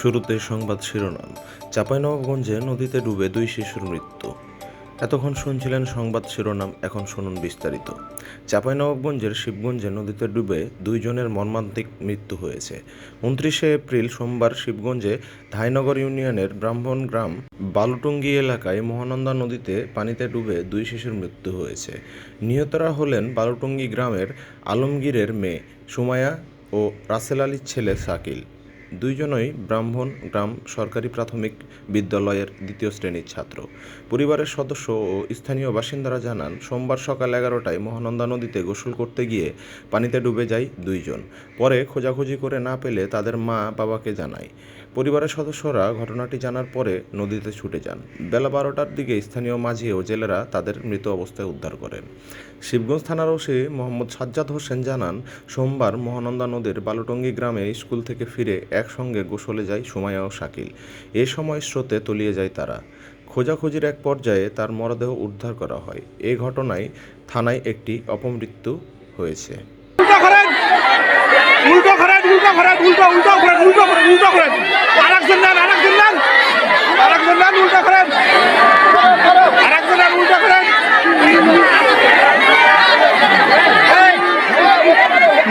শুরুতে সংবাদ শিরোনাম, চাঁপাইনবাবগঞ্জে নদীতে ডুবে দুই শিশুর মৃত্যু। এতক্ষণ শুনছিলেন সংবাদ শিরোনাম, এখন শুনুন বিস্তারিত। চাঁপাইনবাবগঞ্জের শিবগঞ্জে নদীতে ডুবে দুইজনের মর্মান্তিক মৃত্যু হয়েছে। উনত্রিশে এপ্রিল সোমবার শিবগঞ্জে ধাইনগর ইউনিয়নের ব্রাহ্মণ গ্রাম, বালুটুঙ্গি এলাকায় মহানন্দা নদীতে পানিতে ডুবে দুই শিশুর মৃত্যু হয়েছে। নিহতরা হলেন বালুটুঙ্গি গ্রামের আলমগীরের মেয়ে সুমায়া ও রাসেল আলীর ছেলে শাকিল দুইজনই ব্রাহ্মণ গ্রাম সরকারি প্রাথমিক বিদ্যালয়ের দ্বিতীয় শ্রেণির ছাত্র। পরিবারের সদস্য ও স্থানীয় বাসিন্দারা জানান, সোমবার সকাল এগারোটায় মহানন্দা নদীতে গোসল করতে গিয়ে পানিতে ডুবে যায় দুইজন। পরে খোঁজাখুঁজি করে না পেলে তাদের মা বাবাকে জানায়। পরিবারের সদস্যরা ঘটনাটি জানার পরে নদীতে ছুটে যান। বেলা বারোটার দিকে স্থানীয় মাঝি ও জেলেরা তাদের মৃত অবস্থায় উদ্ধার করেন। শিবগঞ্জ থানার ওসি মোহাম্মদ সাজ্জাদ হোসেন জানান, সোমবার মহানন্দা নদীর বালুটঙ্গি গ্রামে স্কুল থেকে ফিরে একসঙ্গে গোসলে যায় সুমাইয়া ও শাকিল। এ সময় স্রোতে তলিয়ে যায় তারা। খোঁজাখুঁজির এক পর্যায়ে তার মরদেহ উদ্ধার করা হয়। এ ঘটনায় থানায় একটি অপমৃত্যু হয়েছে।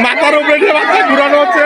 মাথার উপরে ঘুরানো হচ্ছে।